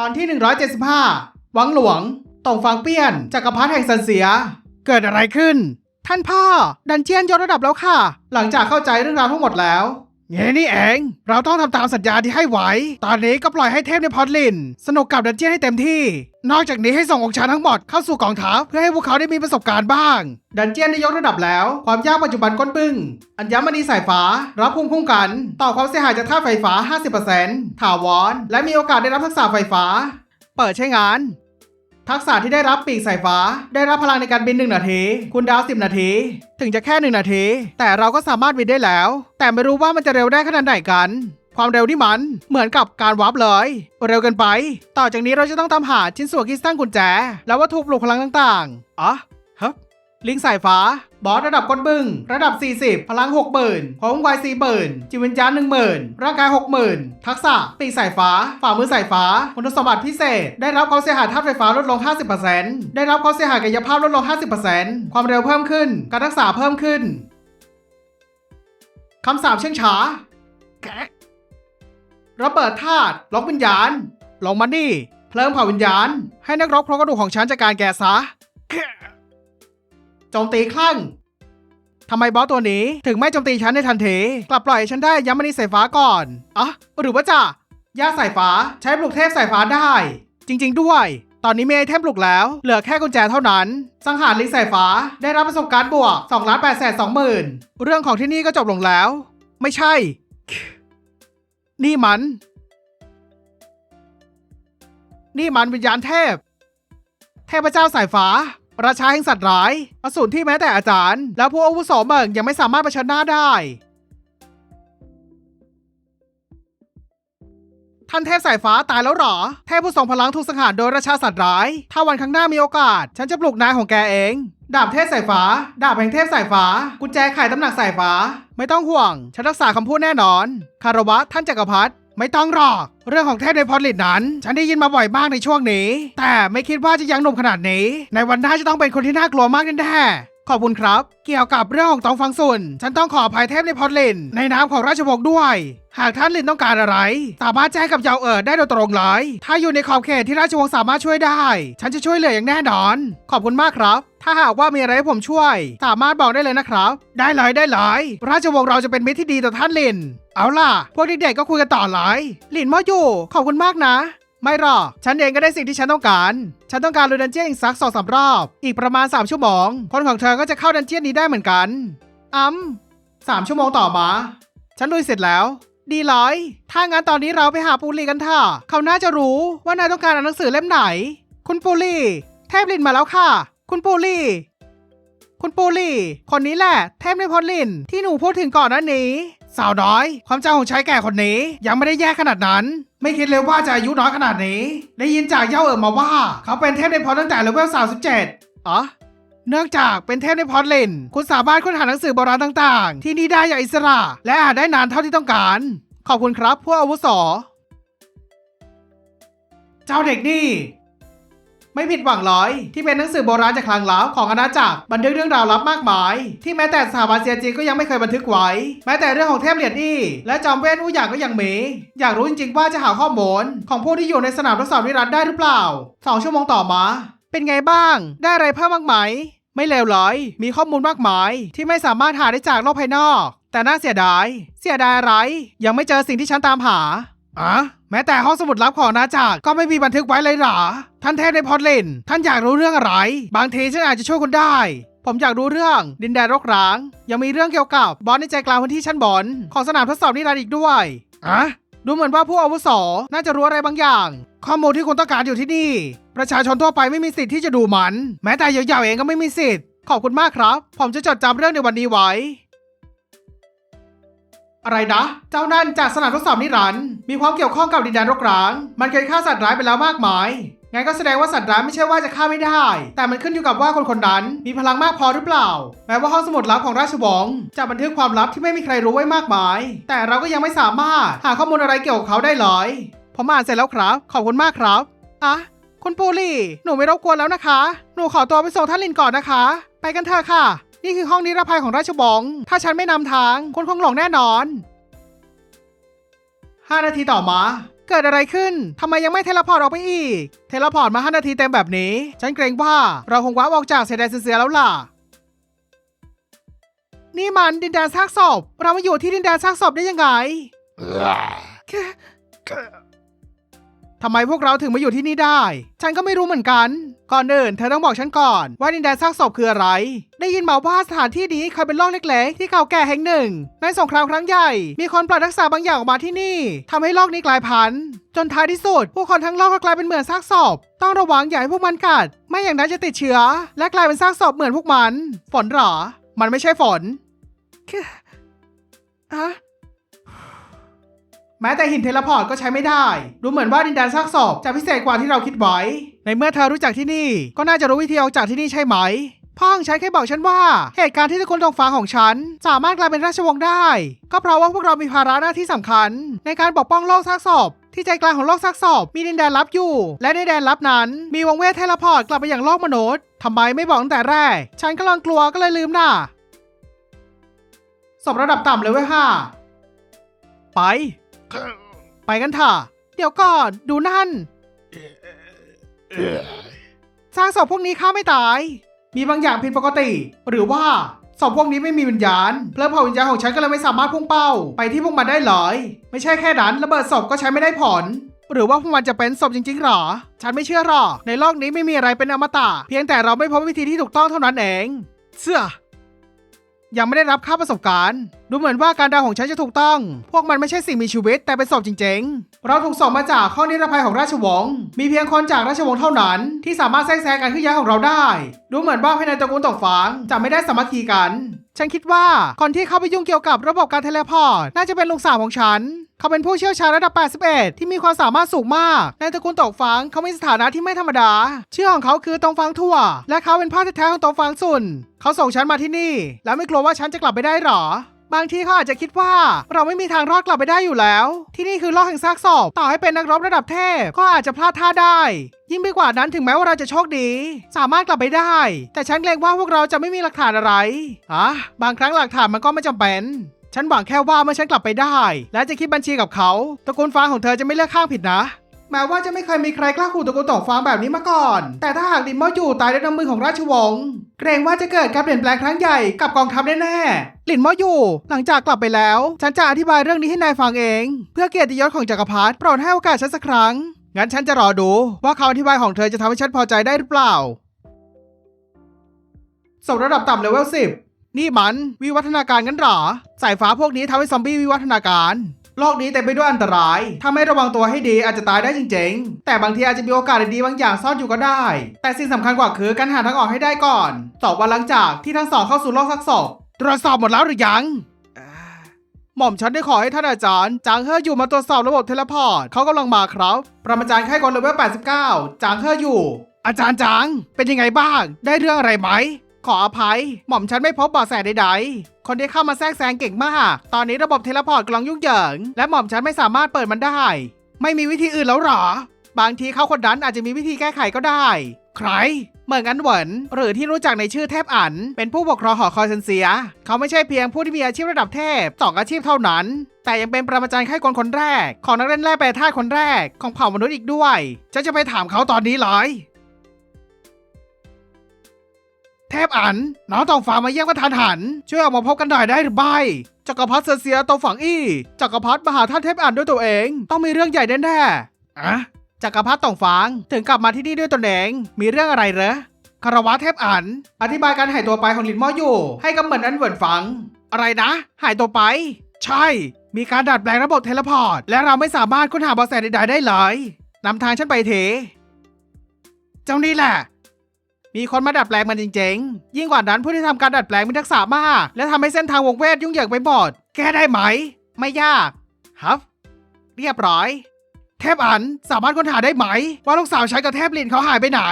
ตอนที่ 175 วังหลวงตงฟางเปี้ยนจักรพรรดิแห่งสันเสีย เกิดอะไรขึ้น ท่านพ่อ ดันเจียนยกระดับแล้วค่ะ หลังจากเข้าใจเรื่องราวทั้งหมดแล้ว เงี้ยนี่เอง เราต้องทำตามสัญญาที่ให้ไว้ ตอนนี้ก็ปล่อยให้เทพในพอดลิน สนุกกับดันเจียนให้เต็มที่ นอกจากนี้ให้ส่งองค์ชาทั้งหมดเข้าสู่กองทัพเพื่อให้พวกเขาได้มีประสบการณ์บ้าง ดันเจียนได้ยกระดับแล้ว ความยากปัจจุบันก้นบึ้ง อัญมณีสายฟ้า รับภูมิคุ้มกัน ต่อความเสียหายจากธาตุไฟฟ้า 50%ถาวร และมีโอกาสได้รับทักษะไฟฟ้า เปิดใช้งาน ทักษะที่ได้รับปีกสายฟ้า ได้รับพลังในการบิน 1 นาที คุณดาว 10 นาที ถึงจะแค่ 1 นาที แต่เราก็สามารถบินได้แล้ว แต่ไม่รู้ว่ามันจะเร็วได้ขนาดไหนกัน ความเร็วนี่มันเหมือนกับการวาร์ปเลย เร็วเกินไป ต่อจากนี้เราจะต้องตามหาชิ้นส่วนคริสตัลกุญแจ และวัตถุปลุกพลังต่างๆอ๋อ ลิงสายฟ้า บอสระดับก้นบึ้งระดับ 40 พลัง 60,000ของวายสี่หมื่นจิตวิญญาณ10,000 ร่างกาย 60,000 ทักษะ ปีกสายฟ้า ฝ่ามือสายฟ้า คุณสมบัติพิเศษ ได้รับความเสียหายธาตุไฟฟ้าลดลง 50%ได้รับความเสียหายกายภาพลดลง 50%ความเร็วเพิ่มขึ้น การรักษาเพิ่มขึ้น คำสาปเชื่องช้าแกระเบิดธาตุล็อกวิญญาณลงมานี่เพลิงเผาวิญญาณ ให้นักรบโครงกระดูกของฉันจัดการแกซะ จมตีคลั่งทำไมบอสตัวนี้ถึงไม่โจมตีฉันในทันทีกลับปล่อยฉันได้ย้ำมันนีสายฟ้าก่อนอะหรือว่าจะย่าสายฟ้าใช้ปลุกเทพสายฟ้าได้ จริง ๆ ด้วย ตอนนี้มีไอเทมปลุกแล้ว เหลือแค่กุญแจเท่านั้น สังหารลิงสายฟ้าได้รับประสบการณ์บวก2ล้าน8แสน2หมื่นเรื่องของที่นี่ก็จบลงแล้ว ไม่ใช่ นี่มัน นี่มันวิญญาณเทพ เทพเจ้าสายฟ้า ราชาแห่งสัตว์ร้ายอสูรที่แม้แต่อาจารย์ และผู้อาวุโสเบิกยังไม่สามารถเผชิญหน้าได้ ท่านเทพสายฟ้าตายแล้วหรอ เทพผู้ทรงพลังถูกสังหารโดยราชาสัตว์ร้าย ถ้าวันข้างหน้ามีโอกาส ฉันจะปลุกนายของแกเอง ดาบเทพสายฟ้า ดาบแห่งเทพสายฟ้า กุญแจไขตำหนักสายฟ้า ไม่ต้องห่วง ฉันรักษาคำพูดแน่นอน คารวะท่านจักรพรรดิ ไม่ต้องหรอก เรื่องของเทพในพอลิตนั้น ฉันได้ยินมาบ่อยมากในช่วงนี้ แต่ไม่คิดว่าจะยังหนุ่มขนาดนี้ ในวันหน้าจะต้องเป็นคนที่น่ากลัวมากแน่ๆ ขอบคุณครับ เกี่ยวกับเรื่องของตองฟังซุนฉันต้องขออภัยเทพในพอดลินในนามของราชวงศ์ด้วย หากท่านลินต้องการอะไร สามารถแจ้งกับเยาเอิร์ดได้โดยตรงเลย ถ้าอยู่ในขอบเขตที่ราชวงศ์สามารถช่วยได้ ฉันจะช่วยเหลืออย่างแน่นอน ขอบคุณมากครับ ถ้าหากว่ามีอะไรให้ผมช่วย สามารถบอกได้เลยนะครับ ได้เลยได้เลยราชวงศ์เราจะเป็นมิตรที่ดีต่อท่านลิน เอาล่ะ พวกเด็กๆก็คุยกันต่อเลยลินมออยู่ขอบคุณมากนะ ไม่หรอก ฉันเองก็ได้สิ่งที่ฉันต้องการ ฉันต้องการลูดันเจียนอีกสักสองสามรอบ อีกประมาณ 3 ชั่วโมง คนของเธอก็จะเข้าดันเจียนนี้ได้เหมือนกันอืมสามชั่วโมงต่อมา ฉันลุยเสร็จแล้ว ดีเลยถ้างั้นตอนนี้เราไปหาปูลีกันเถอะเขาน่าจะรู้ว่านายต้องการอ่านหนังสือเล่มไหน คุณปูลีเทพลินมาแล้วค่ะ คุณปูลีคุณปูลีคนนี้แหละ เทพในพลลินที่หนูพูดถึงก่อนหน้านี้ สาวน้อย ความจำของชายแก่คนนี้ยังไม่ได้แย่ขนาดนั้น ไม่คิดเลยว่าจะอายุน้อยขนาดนี้ ได้ยินจากเย่าเอ๋อมาว่า เขาเป็นเทพในพลตั้งแต่เลเวล37อ๋อเนื่องจากเป็นเทพในพอดเลนคุณสามารถค้นหาหนังสือโบราณต่าง ๆ ที่นี่ได้อย่างอิสระ และอ่านได้นานเท่าที่ต้องการ ขอบคุณครับผู้อาวุโสเจ้าเด็กนี่ ไม่ผิดหวังเลยที่เป็นหนังสือโบราณจากคลังลับของอาณาจักรบันทึกเรื่องราวลับมากมาย ที่แม้แต่สถาบันเซียจีก็ยังไม่เคยบันทึกไว้ แม้แต่เรื่องของเทพเหรียญอี้และจอมเวทอู้อย่างก็ยังมีอยากรู้จริงๆว่าจะหาข้อมูลของผู้ที่อยู่ในสนามทดสอบนิรันดร์ได้หรือเปล่าสองชั่วโมงต่อมา เป็นไงบ้าง ได้อะไรเพิ่มบ้างไหม ไม่เลวเลยมีข้อมูลมากมาย ที่ไม่สามารถหาได้จากโลกภายนอก แต่น่าเสียดาย เสียดายอะไร ยังไม่เจอสิ่งที่ฉันตามหา อะแม้แต่ห้องสมุดลับของนาจากก็ไม่มีบันทึกไว้เลยหรอ ท่านเทพในพอดเลนท่านอยากรู้เรื่องอะไร บางทีฉันอาจจะช่วยคุณได้ ผมอยากรู้เรื่องดินแดนรกร้าง ยังมีเรื่องเกี่ยวกับบอสในใจกลางพื้นที่ชั้นบอนของสนามทดสอบนิรันดร์อีกด้วยอะดูเหมือนว่าผู้อาวุโสน่าจะรู้อะไรบางอย่าง ข้อมูลที่คุณต้องการอยู่ที่นี่ ประชาชนทั่วไปไม่มีสิทธิ์ที่จะดูมัน แม้แต่เหยาๆเองก็ไม่มีสิทธิ์ ขอบคุณมากครับ ผมจะจดจำเรื่องในวันนี้ไว้ อะไรนะ เจ้านั่นจากสนามทดสอบนิรันด์มีความเกี่ยวข้องกับดินแดนรกร้าง มันเคยฆ่าสัตว์ร้ายไปแล้วมากมายงั้นก็แสดงว่าสัตว์ร้ายไม่ใช่ว่าจะฆ่าไม่ได้ แต่มันขึ้นอยู่กับว่าคนคนนั้นมีพลังมากพอหรือเปล่า แม้ว่าห้องสมุดลับของราชวงศ์จะบันทึกความลับที่ไม่มีใครรู้ไว้มากมาย แต่เราก็ยังไม่สามารถหาข้อมูลอะไรเกี่ยวกับเขาได้เลยผมอ่านเสร็จแล้วครับ ขอบคุณมากครับอะคุณปูลี่ หนูไม่รบกวนแล้วนะคะ หนูขอตัวไปส่งท่านลินก่อนนะคะ ไปกันเถอะค่ะ นี่คือห้องนิรภัยของราชวงศ์ถ้าฉันไม่นำทางคุณคงหลงแน่นอน 5 นาทีต่อมา เกิดอะไรขึ้น ทำไมยังไม่เทเลพอร์ตออกไปอีก เทเลพอร์ตมา 5 นาทีเต็มแบบนี้ ฉันเกรงว่าเราคงว้าออกจากเซเดนเซียแล้วล่ะ นี่มันดินแดนซากศพ เรามาอยู่ที่ดินแดนซากศพได้ยังไง ทำไมพวกเราถึงมาอยู่ที่นี่ได้ ฉันก็ไม่รู้เหมือนกัน ก่อนอื่นเธอต้องบอกฉันก่อนว่าดินแดนซากศพคืออะไร ได้ยินมาว่าสถานที่นี้เคยเป็นโลกเล็กๆ ที่เก่าแก่แห่งหนึ่ง ในสงครามครั้งใหญ่ มีคนปล่อยทักษะบางอย่างออกมาที่นี่ทำให้โลกนี้กลายพันธุ์ จนท้ายที่สุด ผู้คนทั้งโลกก็กลายเป็นเหมือนซากศพ ต้องระวังอย่าให้พวกมันกัด ไม่อย่างนั้นจะติดเชื้อ และกลายเป็นซากศพเหมือนพวกมัน ฝนหรอ มันไม่ใช่ฝนคืออะ แม้แต่หินเทเลพอร์ตก็ใช้ไม่ได้ ดูเหมือนว่าดินแดนซากศพจะพิเศษกว่าที่เราคิดไว้ ในเมื่อเธอรู้จักที่นี่ ก็น่าจะรู้วิธีออกจากที่นี่ใช่ไหมพ่อของฉันแค่บอกฉันว่า เหตุการณ์ที่ทุกคนตรงฟ้าของฉัน สามารถกลายเป็นราชวงศ์ได้ ก็เพราะว่าพวกเรามีภาระหน้าที่สำคัญ ในการปกป้องโลกซากศพที่ใจกลางของโลกซากศพมีดินแดนลับอยู่ และในแดนลับนั้น มีวงเวทเทเลพอร์ตกลับไปอย่างโลกมนุษย์ทำไมไม่บอกตั้งแต่แรก ฉันกำลังกลัวก็เลยลืมน่ะศพระดับต่ำเลยเว้ยห้าไป ไปกันเถอะเดี๋ยวก่อนดูนั่นสร้างศพพวกนี้ฆ่าไม่ตาย มีบางอย่างผิดปกติ หรือว่าศพพวกนี้ไม่มีวิญญาณเพลิงเผาวิญญาณของฉันก็เลยไม่สามารถพุ่งเป้า ไปที่พวกมันได้เลยไม่ใช่แค่นั้นระเบิดศพก็ใช้ไม่ได้ผล หรือว่าพวกมันจะเป็นศพจริงๆหรอ ฉันไม่เชื่อหรอก ในโลกนี้ไม่มีอะไรเป็นอมตะ เพียงแต่เราไม่พบวิธีที่ถูกต้องเท่านั้นเอง เสื้อยังไม่ได้รับค่าประสบการณ์ ดูเหมือนว่าการเดาของฉันจะถูกต้อง พวกมันไม่ใช่สิ่งมีชีวิตแต่เป็นศพจริงๆ เราถูกส่งมาจากข้อนิรภัยของราชวงศ์ มีเพียงคนจากราชวงศ์เท่านั้น ที่สามารถแทรกแซงการเคลื่อนย้ายของเราได้ ดูเหมือนว่าภายในตระกูลตกฟางจะไม่ได้สามัคคีกัน ฉันคิดว่าคนที่เข้าไปยุ่งเกี่ยวกับระบบการเทเลพอร์ตน่าจะเป็นลุงสาวของฉัน เขาเป็นผู้เชี่ยวชาญระดับ 81 ที่มีความสามารถสูงมาก ในตระกูลตกฟางเขามีสถานะที่ไม่ธรรมดา ชื่อของเขาคือตงฟางทั่ว และเขาเป็นพ่อแท้ๆของตงฟางซุน เขาส่งฉันมาที่นี่ แล้วไม่กลัวว่าฉันจะกลับไปได้หรอ บางทีเขาอาจจะคิดว่า เราไม่มีทางรอดกลับไปได้อยู่แล้ว ที่นี่คือโลกแห่งซากศพต่อให้เป็นนักรบระดับเทพก็อาจจะพลาดท่าได้ ยิ่งไปกว่านั้นถึงแม้ว่าเราจะโชคดี สามารถกลับไปได้ แต่ฉันเกรงว่าพวกเราจะไม่มีหลักฐานอะไรอะบางครั้งหลักฐานมันก็ไม่จำเป็นฉันหวังแค่ว่าเมื่อฉันกลับไปได้ และจะคิดบัญชีกับเขาตระกูลฟ้าของเธอจะไม่เลือกข้างผิดนะ แม้ว่าจะไม่เคยมีใครกล้าขู่ตระกูลตกฟางแบบนี้มาก่อน แต่ถ้าหากดินมออยู่ตายด้วยน้ำมือของราชวงศ์เกรงว่าจะเกิดการเปลี่ยนแปลงครั้งใหญ่กับกองทัพแน่ๆหลินมออยู่ หลังจากกลับไปแล้ว ฉันจะอธิบายเรื่องนี้ให้นายฟังเอง เพื่อเกียรติยศของจักรพรรดิโปรดให้โอกาสฉันสักครั้ง งั้นฉันจะรอดูว่าคำอธิบายของเธอจะทำให้ฉันพอใจได้หรือเปล่าศพระดับต่ำเลเวลสิบนี่มันวิวัฒนาการกันหรอ สายฟ้าพวกนี้ทำให้ซอมบี้วิวัฒนาการ โลกนี้เต็มไปด้วยอันตราย ถ้าไม่ระวังตัวให้ดีอาจจะตายได้จริงๆ แต่บางทีอาจจะมีโอกาสดีๆบางอย่างซ่อนอยู่ก็ได้ แต่สิ่งสำคัญกว่าคือการหาทางออกให้ได้ก่อนสองวันหลังจากที่ทั้งสองเข้าสู่โลกซักศพตรวจสอบหมดแล้วหรือยังหม่อมฉันได้ขอให้ท่านอาจารย์ จางเฮออยู่มาตรวจสอบระบบเทเลพอร์ตเขากำลังมาครับ ประมาจารย์ไข้กลเลเวล89 จางเฮออยู่ อาจารย์จาง เป็นยังไงบ้าง ได้เรื่องอะไรไหม ขออภัย หม่อมฉันไม่พบเบาะแสใดๆ คนที่เข้ามาแทรกแซงเก่งมาก ตอนนี้ระบบเทเลพอร์ตกำลังยุ่งเหยิง และหม่อมฉันไม่สามารถเปิดมันได้ ไม่มีวิธีอื่นแล้วหรอ บางทีเขาคนนั้นอาจจะมีวิธีแก้ไขก็ได้ ใครเหมือนกันเหวินหรือที่รู้จักในชื่อเทพอัน เป็นผู้ปกครองหอคอยเซนเซีย เขาไม่ใช่เพียงผู้ที่มีอาชีพระดับเทพสองอาชีพเท่านั้น แต่ยังเป็นปรมาจารย์ไข้กลคนแรก ของนักเล่นแร่แปรธาตุคนแรกของเผ่ามนุษย์อีกด้วยฉันจะไปถามเขาตอนนี้เลย เทพอันน้องตองฟ้ามาเยี่ยมกระทันหัน ช่วยออกมาพบกันหน่อยได้หรือไม่จักรพรรดิเซอร์เซียตองฝังอี้จักรพรรดิมาหาท่านเทพอันด้วยตัวเอง ต้องมีเรื่องใหญ่แน่ๆอะจักรพรรดิตองฟางถึงกลับมาที่นี่ด้วยตนเอง มีเรื่องอะไรเหรอคารวะเทพอัน อธิบายการหายตัวไปของลินมออยู่ ให้กำเหมือนอันเหวินฟัง อะไรนะ หายตัวไป ใช่ มีการดัดแปลงระบบเทเลพอร์ต และเราไม่สามารถค้นหาเบาะแสใดๆได้เลยนำทางฉันไปเถเจ้านี่แหละ มีคนมาดัดแปลงมันจริงๆ ยิ่งกว่านั้นผู้ที่ทำการดัดแปลงมีทักษะมาก และทำให้เส้นทางวงเวทยุ่งเหยิงไปหมดแก้ได้ไหม ไม่ยากฮับ เรียบร้อย เทพอันสามารถค้นหาได้ไหม ว่าลูกสาวใช้กับเทพลินเขาหายไปไหน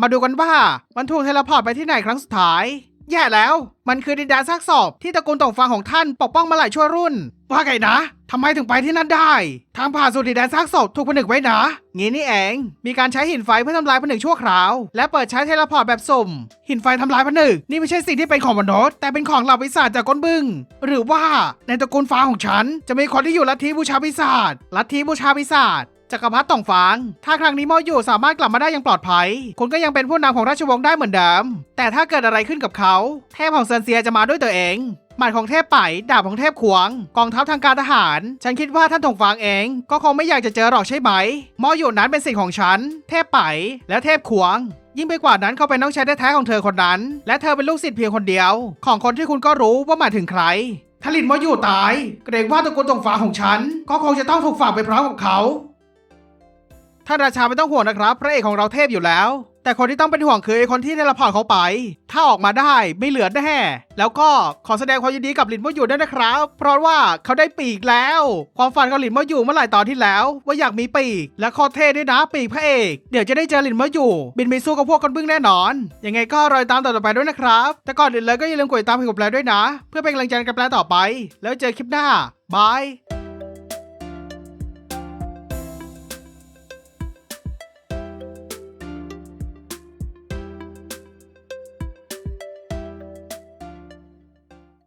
มาดูกันว่ามันถูกเทเลพอร์ตไปที่ไหนครั้งสุดท้าย แย่แล้ว มันคือดินแดนซากศพที่ตระกูลตงฟังของท่านปกป้องมาหลายชั่วรุ่น ว่าไงนะ ทำไมถึงไปที่นั่นได้ ทางผ่านสู่ดินแดนซากศพถูกผนึกไว้นะงี้นี่เอง มีการใช้หินไฟเพื่อทำลายผนึกชั่วคราว และเปิดใช้เทเลพอร์ตแบบสุ่ม หินไฟทำลายผนึก นี่ไม่ใช่สิ่งที่เป็นของมนุษย์แต่เป็นของเหล่าปีศาจจากก้นบึ้ง หรือว่าในตระกูลฟ้าของฉัน จะมีคนที่อยู่ลัทธิบูชาปีศาจ ลัทธิบูชาปีศาจจักรพรรดิต่องฟาง ถ้าครั้งนี้มออยู่สามารถกลับมาได้อย่างปลอดภัย คุณก็ยังเป็นผู้นำของราชวงศ์ได้เหมือนเดิม แต่ถ้าเกิดอะไรขึ้นกับเขา เทพของเซนเซียจะมาด้วยตัวเอง หมัดของเทพไปดาบของเทพขวง กองทัพทางการทหาร ฉันคิดว่าท่านถงฟางเอง ก็คงไม่อยากจะเจอหรอกใช่ไหมมออยู่นั้นเป็นสิ่งของฉัน เทพไปและเทพขวงยิ่งไปกว่านั้นเขาเป็นน้องชายแท้ๆของเธอคนนั้น และเธอเป็นลูกศิษย์เพียงคนเดียว ของคนที่คุณก็รู้ว่าหมายถึงใครถลินมออยู่ตาย เกรงว่าตระกูลถงฟางของฉัน ก็คงจะต้องถูกฝากไปพร้อมกับเขาท่านราชาไม่ต้องห่วงนะครับ พระเอกของเราเทพอยู่แล้ว แต่คนที่ต้องเป็นห่วงคือไอ้คนที่ได้ละพอร์ตเขาไป ถ้าออกมาได้ไม่เหลือแน่ แล้วก็ขอแสดงความยินดีกับหลินมออยู่ด้วยนะครับ เพราะว่าเขาได้ปีกแล้ว ความฝันของหลินมออยู่เมื่อหลายตอนที่แล้ว ว่าอยากมีปีก และคตรเท่ด้วยนะปีกพระเอก เดี๋ยวจะได้เจอหลินมออยู่ บินไปสู้กับพวกคนบึ้งแน่นอน ยังไงก็รอยตามต่อไปด้วยนะครับ แต่ก่อนอื่นเลยก็อย่าลืมกดติดตามเพจกับแปลด้วยนะ เพื่อเป็นกำลังใจการแปลต่อไป แล้วเจอคลิปหน้าบาย